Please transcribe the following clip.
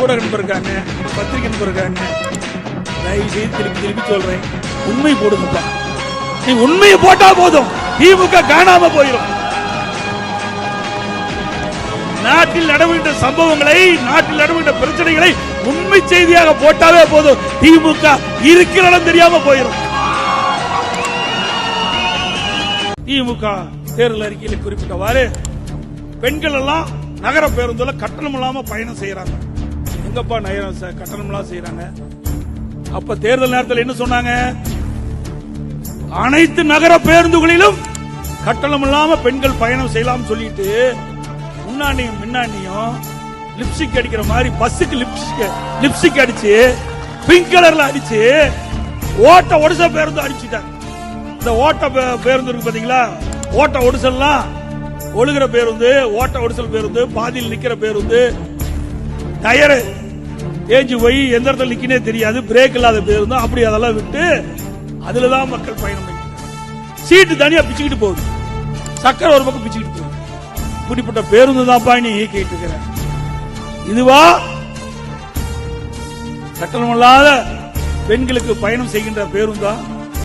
கூட நண்பர் இருக்காங்க பத்திரிகை நண்பர் இருக்காங்க தயவு செய்து திருப்பி திருப்பி சொல்றேன். உண்மை போடுங்கப்பா நீ உண்மையை போட்டா போதும். திமுக காணாம போயிடும் நாட்டில் நடவுகின்ற சம்பவங்களை நாட்டில் நடவுகின்ற பிரச்சனைகளை உண்மை செய்தியாக போட்டாவே போதும். திமுக இருக்கிற இடம் தெரியாம போயிடும் திமுக தேர்தல் அறிக்கையில் குறிப்பிட்டவாறு பெண்கள் எல்லாம் நகர பேருந்துல கட்டணம் இல்லாம பயணம் செய்யறாங்க. எங்கப்பா நகரம் ச- கட்டணம் செய்யறாங்க அப்ப தேர்தல் நேரத்தில் என்ன சொன்னாங்க? அனைத்து நகர பேருந்துகளிலும் கட்டணம் இல்லாம பெண்கள் பயணம் செய்யலாம் சொல்லிட்டு முன்னாடியும் முன்னாடியும் லிப்ஸ்டிக் அடிக்கிற மாதிரி பஸ்ஸுக்கு லிப்ஸ்டிக் லிப்ஸ்டிக் அடிச்சு பிங்க் கலர்ல அடிச்சு ஓட்ட ஒடிசா பேருந்து அடிச்சுட்டாங்க. இந்த ஓட்ட பே- பேருந்து இருக்கு பாத்தீங்களா? ஓட்ட ஒடிசல்லாம் ஒழுகிற பேருந்து ஓட்ட ஒடிசல் பேருந்து பாதியில் நிக்கிற பேருந்து டயரு ஏஞ்சு போய் எந்த இடத்துல நிக்கினே தெரியாது. பிரேக் இல்லாத பேருந்து அப்படி அதெல்லாம் விட்டு அதுல தான் மக்கள் பயணம் சீட்டு தனியா பிச்சுக்கிட்டு போகுது. சக்கரை ஒரு பக்கம் பிச்சுக்கிட்டு போகுது. இப்படிப்பட்ட பேருந்து தான் நீ இயக்கிட்டு இருக்கிற இதுவா? கட்டணமில்லாத பெண்களுக்கு பயணம் செய்கின்ற பேருந்தா